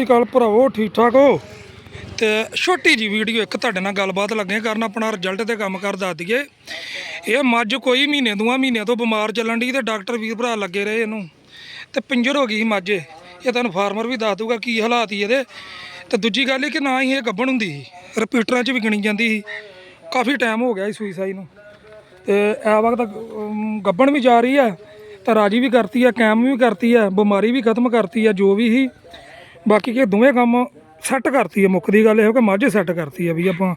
ਸਤਿ ਸ਼੍ਰੀ ਅਕਾਲ ਭਰਾਵੋ ਠੀਕ ਠਾਕ ਹੋ? ਤੇ ਛੋਟੀ ਜੀ ਵੀਡੀਓ ਇੱਕ ਤੁਹਾਡੇ ਨਾਲ ਗੱਲਬਾਤ ਲੱਗੇ ਕਰਨ ਆਪਣਾ ਰਿਜ਼ਲਟ ਤੇ ਕੰਮ ਕਰ ਦੱਸ ਦਈਏ। ਇਹ ਮੱਝ ਕੋਈ ਮਹੀਨੇ ਦੋਆਂ ਮਹੀਨਿਆਂ ਤੋਂ ਬਿਮਾਰ ਚੱਲਣ ਦੀ ਤੇ ਡਾਕਟਰ ਵੀਰ ਭਰਾ ਲੱਗੇ ਰਹੇ ਇਹਨੂੰ। ਤੇ ਪਿੰਜਰ ਹੋ ਗਈ ਸੀ ਮੱਝ ਇਹ। ਤੁਹਾਨੂੰ ਫਾਰਮਰ ਵੀ ਦੱਸ ਦੂਗਾ ਕੀ ਹਾਲਾਤ ਸੀ ਇਹਦੇ। ਤੇ ਦੂਜੀ ਗੱਲ ਇਹ ਕਿ ਨਾ ਹੀ ਇਹ ਗੱਭਣ ਹੁੰਦੀ ਸੀ। ਰਿਪੀਟਰਾਂ 'ਚ ਵੀ ਗਿਣੀ ਜਾਂਦੀ ਸੀ। ਕਾਫੀ ਟਾਈਮ ਹੋ ਗਿਆ ਸੀ ਸੂਈ ਨੂੰ। ਤੇ ਇਹ ਵਕਤ ਅਮ, ਗੱਭਣ ਵੀ ਜਾ ਰਹੀ ਆ ਤਾਂ ਰਾਜੀ ਵੀ ਕਰਤੀ ਆ ਕੈਮ ਵੀ ਕਰਤੀ ਆ ਬਿਮਾਰੀ ਵੀ ਖਤਮ ਕਰਤੀ ਆ ਜੋ ਵੀ ਸੀ। ਬਾਕੀ ਕਿ ਦੋਵੇਂ ਕੰਮ ਸੈੱਟ ਕਰਤੀ ਆ ਮੁੱਖ ਦੀ ਗੱਲ ਇਹ ਹੋ ਕਿ ਮੱਝ ਸੈੱਟ ਕਰਤੀ ਆ ਵੀ ਆਪਾਂ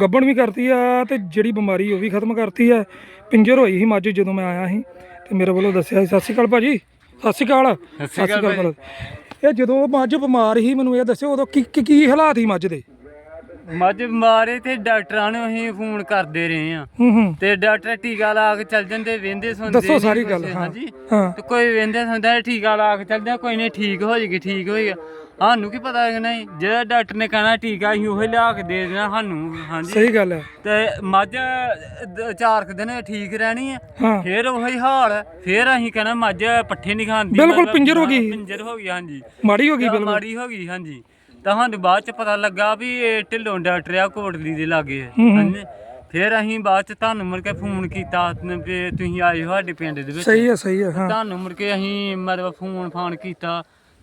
ਗੱਭਣ ਵੀ ਕਰਤੀ ਆ ਤੇ ਜਿਹੜੀ ਬਿਮਾਰੀ ਉਹ ਵੀ ਖਤਮ ਕਰਤੀ ਆ। ਪਿੰਜਰ ਹੋਈ ਸੀ ਮੱਝ ਜਦੋਂ ਮੈਂ ਆਇਆ ਸੀ ਤੇ ਮੇਰੇ ਵੱਲੋਂ ਦੱਸਿਆ ਸੀ ਸਤਿ ਸ਼੍ਰੀ ਅਕਾਲ ਭਾਜੀ ਸਤਿ ਸ਼੍ਰੀ ਅਕਾਲ ਸਤਿ ਸ਼੍ਰੀ ਅਕਾਲ ਭਾਜੀ। ਇਹ ਜਦੋਂ ਮੱਝ ਬਿਮਾਰ ਸੀ ਮੈਨੂੰ ਇਹ ਦੱਸਿਓ ਉਦੋਂ ਕੀ ਕੀ- ਕੀ ਹਾਲਾਤ ਸੀ ਮੱਝ ਦੇ? ਮੱਝ ਮਾਰੇ ਤੇ ਡਾਕਟਰਾਂ ਨੂੰ ਅਸੀਂ ਫੋਨ ਕਰਦੇ ਰਹੇ ਆ ਹੂੰ ਹੂੰ। ਤੇ ਡਾਕਟਰ ਟੀਕਾ ਲਾ ਕੇ ਚੱਲ ਜਾਂਦੇ ਵੇਂਦੇ ਸੁਣਦੇ ਦੱਸੋ ਸਾਰੀ ਗੱਲ, ਹਾਂ। ਹਾਂਜੀ। ਹਾਂ। ਤੇ ਕੋਈ ਵੇਂਦੇ ਸੁਣਦਾ ਟੀਕਾ ਲਾ ਕੇ ਚੱਲ ਜਾ ਕੋਈ ਨਹੀਂ ਠੀਕ ਹੋ ਜਾਏਗੀ ਠੀਕ ਹੋਏਗਾ ਸਾਨੂੰ ਕੀ ਪਤਾ ਹੈ ਕਿ ਨਹੀਂ? ਜਿਹੜਾ ਡਾਕਟਰ ਨੇ ਕਹਿਣਾ ਟੀਕਾ ਅਸੀਂ ਉਹ ਲਿਆ ਕੇ ਦੇ ਦੇਣਾ ਸਾਨੂੰ ਹਾਂਜੀ। ਸਹੀ ਗੱਲ ਹੈ ਤੇ ਮੱਝ ਦ- ਚਾਰ ਕੁ ਦਿਨ ਠੀਕ ਰਹਿਣੀ ਹੈ ਹਾਂ। ਫੇਰ ਉਹੀ ਹਾਲ ਹੈ। ਫੇਰ ਅਸੀਂ ਕਹਿਣਾ ਮੱਝ ਪੱਠੇ ਨਹੀਂ ਖਾਂਦੀ ਬਿਲਕੁਲ ਮਤਲਬ ਪਿੰਜਰ ਹੋ ਗਈ। ਪਿੰਜਰ ਹੋ ਗਈ ਹਾਂਜੀ। ਮਾੜੀ ਹੋ ਗਈ ਤਾਂ ਬਿਲਕੁਲ। ਮਾੜੀ ਹੋ ਗਈ ਹਾਂਜੀ। ਤਾਂ ਸਾਨੂੰ ਬਾਅਦ ਚ ਪਤਾ ਲੱਗਾ ਵੀ ਇਹ ਢਿੱਲੋਂ ਡਾਕਟਰ ਆ ਕੋਟਲੀ ਦੇ ਲਾਗੇ। ਹੈ। ਹਾਂਜੀ। ਫਿਰ ਅਸੀਂ ਬਾਅਦ ਚ ਤੁਹਾਨੂੰ ਮੁੜ ਕੇ ਫੋਨ ਕੀਤਾ ਤੇ ਵੀ ਤੁਸੀਂ ਆਏ ਹੋ ਸਾਡੇ ਪਿੰਡ ਦੇ ਵਿੱਚ। ਸਹੀ ਹੈ ਸਹੀ ਹੈ ਹਾਂ। ਤੁਹਾਨੂੰ ਮੁੜ ਕੇ ਅਸੀਂ ਮਤਲਬ ਫੋਨ ਫਾਨ ਕੀਤਾ।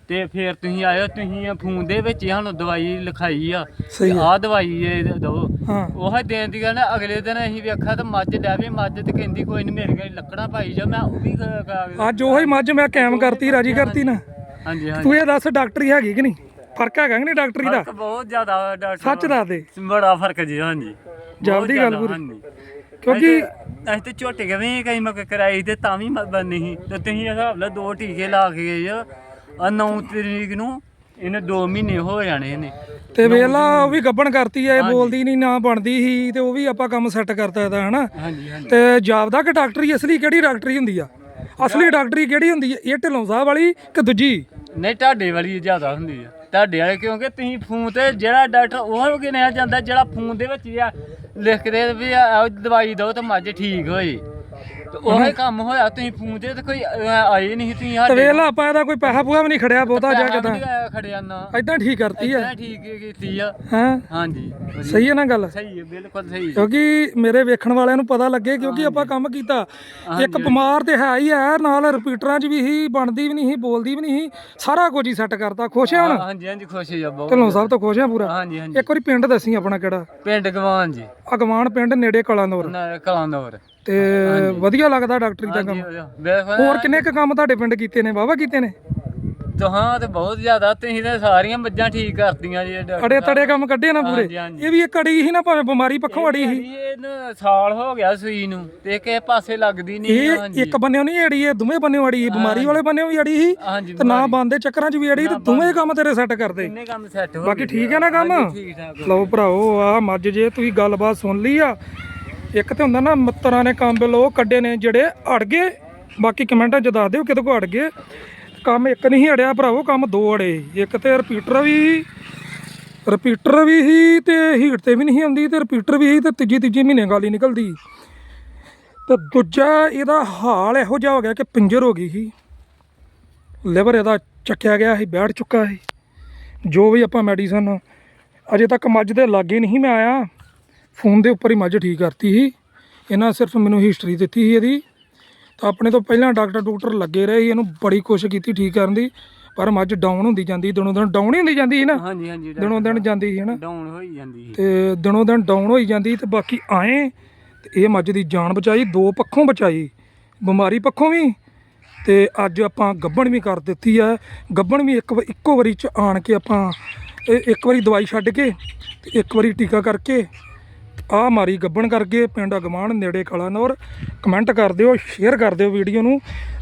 ਤੇ ਫਿਰ ਤੁਸੀਂ ਹੋ, ਤੁਸੀਂ ਫੋਨ ਦੇ ਵਿੱਚ ਹੀ ਸਾਨੂੰ ਦਵਾਈ ਲਿਖਾਈ ਆ। ਸਹੀ ਆਹ ਦਵਾਈ ਇਹ ਦਿਓ ਹਾਂ। ਉਹ ਦੇਣ ਦੀ ਗੱਲ ਅਗਲੇ ਦਿਨ ਅਸੀਂ ਵੇਖਿਆ ਤਾਂ ਮੱਝ ਡੈਵੇ ਮੱਝ ਤੇ ਕਹਿੰਦੀ ਕੋਈ ਨਹੀਂ ਮੇਰੇ ਕੋਲ ਲੱਕੜਾਂ ਪਾਈ ਜਾ ਮੈਂ ਉਹ ਵੀ ਕ- ਕ- ਅੱਜ ਉਹੀ ਮੱਝ ਮੈਂ ਕਾਇਮ ਕਰਤੀ ਰਾਜੀ ਕਰਤੀ ਨਾ। ਹਾਂਜੀ ਹਾਂਜੀ। ਤੂੰ ਇਹ ਦੱਸ ਡਾਕਟਰੀ ਹੈਗੀ ਕਿ ਨਹੀਂ? ਫ਼ਰਕ ਹੈਗਾ ਕਿ ਨਹੀਂ ਡਾਕਟਰੀ ਦਾ? ਫ਼ਰਕ ਬਹੁਤ ਜ਼ਿਆਦਾ ਡਾਕਟਰ ਸੱਚ ਦੱਸ ਦੇ। ਬੜਾ ਫ਼ਰਕ ਜੀ ਹਾਂਜੀ। ਜਲਦੀ ਗੱਲ ਪੂਰੀ। ਹਾਂਜੀ। ਕਿਉਂਕਿ ਅਸੀਂ ਤੇ ਝੋਟੇ ਕਵੇਂ ਕਈ ਮੱਕ ਕਰਾਈ ਤੇ ਤਾਂ ਵੀ ਮ- ਬਣ ਨਹੀਂ ਤੇ ਤੁਸੀਂ ਹਿਸਾਬ ਨਾਲ ਦੋ ਟੀਕੇ ਲਾ ਕੇ ਗਏ ਆ। ਆ 9 ਤਰੀਕ ਨੂੰ ਇਹਨੇ 2 ਮਹੀਨੇ ਹੋ ਜਾਣੇ ਨੇ ਤੇ ਵੇਲਾ ਉਹ ਵੀ ਗੱਬਣ ਕਰਤੀ ਐ ਇਹ ਬੋਲਦੀ ਨਹੀਂ ਨਾ ਬਣਦੀ ਸੀ ਤੇ ਉਹ ਵੀ ਆਪਾਂ ਕੰਮ ਸੈੱਟ ਕਰਤਾ ਇਹਦਾ ਹਨਾ? ਹਾਂਜੀ ਹਾਂਜੀ। ਤੇ ਜਾਪਦਾ ਕਿ ਡਾਕਟਰੀ ਅਸਲੀ ਕਿਹੜੀ ਡਾਕਟਰੀ ਹੁੰਦੀ ਆ? ਅਸਲੀ ਡਾਕਟਰੀ ਕਿਹੜੀ ਹੁੰਦੀ ਹੈ ਇਹ ਢਿੱਲੋਂ ਸਾਹਿਬ ਵਾਲੀ ਕਿ ਦੂਜੀ? ਨਹੀਂ ਤੁਹਾਡੇ ਵਾਲੀ ਜ਼ਿਆਦਾ ਹੁੰਦੀ ਆ। ਤੁਹਾਡੇ ਵਾਲੇ ਕਿਉਂਕਿ ਤੁਸੀਂ ਫੋਨ ਤੇ ਜਿਹੜਾ ਡਾਕਟਰ ਉਹ ਗਿਣਿਆ ਜਾਂਦਾ ਜਿਹੜਾ ਫੋਨ ਦੇ ਵਿੱਚ ਹੀ ਆ ਲਿਖਦੇ ਵੀ ਆ ਆਹ ਦਵਾਈ ਦਿਓ ਤੇ ਮੱਝ ਠੀਕ ਹੋਏ ਤੇ ਉਹ ਕੰਮ ਹੋਇਆ ਤੁਸੀਂ ਫੋਨ ਤੇ ਤਾਂ ਕੋਈ ਅਹ, ਆਏ ਨਹੀਂ ਤੁਸੀਂ ਤੇ ਸਾਡੇ ਵੇਲਾ ਆਪਾਂ ਇਹਦਾ ਕੋਈ ਪੈਸਾ ਪੂਆ ਵੀ ਨਹੀਂ ਖੜਿਆ ਬਹੁਤਾ ਜਾ ਪੈਸਾ ਕੇ ਆਇਆ ਖੜਿਆ ਨਾ। ਐਦਾਂ ਠੀਕ ਕਰਤੀ ਐ ਇਦਾਂ ਠੀਕ ਕੀਤੀ ਆ। ਹਾਂ? ਹਾਂਜੀ ਵਧੀਆ। ਸਹੀ ਹੈ ਨਾ ਗੱਲ? ਸਹੀ ਹੈ ਬਿਲਕੁਲ ਸਹੀ ਹੈ। ਕਿਉਂਕਿ ਮੇਰੇ ਵੇਖਣ ਵਾਲਿਆਂ ਨੂੰ ਪਤਾ ਲੱਗੇ ਕਿਉਂਕਿ ਆਪਾਂ ਕੰਮ ਕੀਤਾ। ਇੱਕ ਬਿਮਾਰ ਤੇ ਹੈ ਹੀ ਹੈ ਨਾਲ ਰਿਪੀਟਰਾਂ 'ਚ ਵੀ ਹੀ ਬਣਦੀ ਵੀ ਨਹੀਂ ਸੀ ਬੋਲਦੀ ਵੀ ਨਹੀਂ ਸੀ ਸਾਰਾ ਕੁਝ ਹੀ ਸੈੱਟ ਕਰਤਾ। ਖੁਸ਼ ਹੈ ਹੁਣ? ਹਾਂਜੀ ਹਾਂਜੀ ਖੁਸ਼ ਹੈ ਬਹੁਤ। ਢਿੱਲੋਂ ਸਾਹਿਬ ਤੋਂ ਖੁਸ਼ ਹੈ ਪੂਰਾ? ਹਾਂਜੀ ਹਾਂਜੀ। ਇੱਕ ਵਾਰੀ ਪਿੰਡ ਦੱਸੀ ਆਪਣਾ ਕਿਹੜਾ? ਪਿੰਡ ਗਵਾਨ ਜੀ। ਅਗਵਾਨ ਪਿੰਡ ਨੇੜੇ ਕਲਾਂਦੌਰ ਨਾ ਕਲਾਂਦੌਰ ਤੇ ਵਧੀਆ ਲੱਗਦਾ ਡਾਕਟਰੀ ਦਾ ਕੰਮ। ਹੋਰ ਕਿੰਨੇ ਕੁ ਕੰਮ ਤੁਹਾਡੇ ਪਿੰਡ ਕੀਤੇ ਨੇ ਵਾਵਾ ਕੀਤੇ ਨੇ? ਤੁਹਾਂ ਤੇ ਬਹੁਤ ਜ਼ਿਆਦਾ। ਤੁਸੀਂ ਤੇ ਸਾਰੀਆਂ ਮੱਝਾਂ ਠੀਕ ਕਰਤੀਆਂ ਜੀ ਅੜੇ ਤੜੇ ਕੰਮ ਕੱਢੇ ਨਾ ਪੂਰੇ। ਇਹ ਵੀ ਇੱਕ ਅੜੀ ਸੀ ਨਾ ਭਾਵੇਂ ਬਿਮਾਰੀ ਪੱਖੋਂ ਅੜੀ ਸੀ। ਸਾਲ ਹੋ ਗਿਆ ਸੂਈ ਨੂੰ ਤੇ ਕਿਸੇ ਪਾਸੇ ਲੱਗਦੀ ਨਹੀਂ ਇਹ ਇੱਕ ਬੰਨਿਓ ਨਹੀਂ ਅੜੀ ਇਹ ਦੋਵੇਂ ਬੰਨਿਓ ਅੜੀ ਬਿਮਾਰੀ ਵਾਲੇ ਬੰਨਿਓ ਵੀ ਅੜੀ ਸੀ ਤੇ ਨਾ ਬੰਦੇ ਚੱਕਰਾਂ 'ਚ ਵੀ ਅੜੀ ਤੇ ਦੋਵੇਂ ਕੰਮ ਤੇਰੇ ਸੈੱਟ ਕਰਦੇ। ਕਿੰਨੇ ਕੰਮ ਸੈੱਟ ਹੋ ਬਾਕੀ ਠੀਕ ਹੈ ਨਾ ਕੰਮ? ਲਓ ਭਰਾਓ ਆ ਮੱਝ ਜੇ ਤੁਸੀਂ ਗੱਲਬਾਤ ਸੁਣ ਲਈ ਆ ਇੱਕ ਤੇ ਹੁੰਦਾ ਨਾ ਮਿੱਤਰਾਂ ਨੇ ਕੰਮ ਲੋ ਕੱਢੇ ਨੇ ਜਿਹੜੇ ਅੜ ਗਏ, ਬਾਕੀ ਕਮੈਂਟਾਂ 'ਚ ਦੱਸ ਦਿਓ ਕਿਤੇ ਕੋ ਅੜ ਗਏ। ਕੰਮ ਇੱਕ ਨਹੀਂ ਅੜਿਆ ਭਰਾਵੋ, ਕੰਮ ਦੋ ਅੜੇ। ਇੱਕ ਤੇ ਰਿਪੀਟਰ ਵੀ ਰਿਪੀਟਰ ਵੀ ਸੀ ਤੇ ਹੀਟ ਤੇ ਵੀ ਨਹੀਂ ਆਉਂਦੀ ਤੇ ਰਿਪੀਟਰ ਵੀ ਸੀ ਤੇ ਤੀਜੀ ਤੀਜੀ ਮਹੀਨੇ ਗੱਲ ਹੀ ਨਿਕਲਦੀ। ਤੇ ਦੂਜਾ ਇਹਦਾ ਹਾਲ ਇਹੋ ਜਿਹਾ ਹੋ ਗਿਆ ਕਿ ਪਿੰਜਰ ਹੋ ਗਈ ਸੀ। ਲਿਵਰ ਇਹਦਾ ਚੱਕਿਆ ਗਿਆ ਸੀ, ਬੈਠ ਚੁੱਕਾ ਸੀ। ਜੋ ਵੀ ਆਪਾਂ ਮੈਡੀਸਨ ਅਜੇ ਤੱਕ ਮੱਝ ਦੇ ਲਾਗੇ ਨਹੀਂ ਮੈਂ ਆਇਆ। ਫੋਨ ਦੇ ਉੱਪਰ ਹੀ ਮੱਝ ਠੀਕ ਕਰਤੀ ਸੀ। ਇਹਨਾਂ ਸਿਰਫ ਮੈਨੂੰ ਹਿਸਟਰੀ ਦਿੱਤੀ ਸੀ ਇਹਦੀ। ਤਾਂ ਆਪਣੇ ਤੋਂ ਪਹਿਲਾਂ ਡਾਕਟਰ ਡਾਕਟਰ ਲੱਗੇ ਰਹੇ ਸੀ ਇਹਨੂੰ ਬੜੀ ਕੋਸ਼ਿਸ਼ ਕੀਤੀ ਠੀਕ ਕਰਨ ਦੀ। ਪਰ ਮੱਝ ਡਾਊਨ ਹੁੰਦੀ ਜਾਂਦੀ ਦਿਨੋਂ ਦਿਨ ਡਾਊਨ ਹੀ ਹੁੰਦੀ ਜਾਂਦੀ ਸੀ ਨਾ। ਹਾਂਜੀ ਹਾਂਜੀ ਦਿਨੋਂ ਦਿਨ ਜਾਂਦੀ ਸੀ ਨਾ। ਡਾਊਨ ਹੋਈ ਜਾਂਦੀ ਸੀ। ਤੇ ਦਿਨੋਂ ਦਿਨ ਡਾਊਨ ਹੋਈ ਜਾਂਦੀ ਤੇ ਬਾਕੀ ਆਏ ਤੇ ਇਹ ਮੱਝ ਦੀ ਜਾਨ ਬਚਾਈ ਦੋ ਪੱਖੋਂ ਬਚਾਈ। ਬਿਮਾਰੀ ਪੱਖੋਂ ਵੀ। ਤੇ ਅੱਜ ਆਪਾਂ ਗੱਬਣ ਵੀ ਕਰ ਦਿੱਤੀ ਆ। ਗੱਬਣ ਵੀ ਇੱਕ ਇੱਕੋ ਵਾਰੀ ਚ ਆਣ ਕੇ ਆਪਾਂ ਇੱਕ ਵਾਰੀ ਦਵਾਈ ਛੱਡ ਕੇ ਤੇ ਇੱਕ ਵਾਰੀ ਟੀਕਾ ਕਰਕੇ ਆ ਮਾਰੀ ਗੱਬਣ ਕਰਕੇ ਪਿੰਡ ਅਗਮਾਨ, ਨੇੜੇ ਕਲਾਨੌਰ। ਕਮੈਂਟ ਕਰ ਦਿਓ ਸ਼ੇਅਰ ਕਰ ਦਿਓ ਵੀਡੀਓ ਨੂੰ।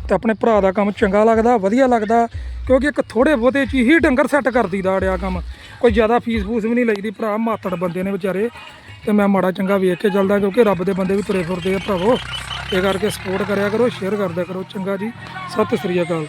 ਤੇ ਆਪਣੇ ਭਰਾ ਦਾ ਕੰਮ ਚੰਗਾ ਲੱਗਦਾ, ਵਧੀਆ ਲੱਗਦਾ, ਕਿਉਂਕਿ ਇੱਕ ਥੋੜੇ ਬਹੁਤੇ ਚ ਹੀ ਡੰਗਰ ਸੈੱਟ ਕਰ ਦੀਦਾ ਅੜਿਆ ਕੰਮ। ਕੋਈ ਜ਼ਿਆਦਾ ਫੀਸ ਫੂਸ ਵੀ ਨਹੀਂ ਲਈਦੀ, ਭਰਾ ਮਾਤੜ ਬੰਦੇ ਨੇ ਵਿਚਾਰੇ। ਤੇ ਮੈਂ ਮਾੜਾ ਚੰਗਾ ਵੇਖ ਕੇ ਚੱਲਦਾ, ਕਿਉਂਕਿ ਰੱਬ ਦੇ ਬੰਦੇ ਵੀ ਤੁਰੇ ਫਿਰਦੇ ਆ ਭਰਾਵੋ। ਇਹ ਕਰਕੇ ਸਪੋਰਟ ਕਰਿਆ ਕਰੋ ਸ਼ੇਅਰ ਕਰਦਿਆ ਕਰੋ। ਚੰਗਾ ਜੀ, ਸਤਿ ਸ੍ਰੀ ਅਕਾਲ।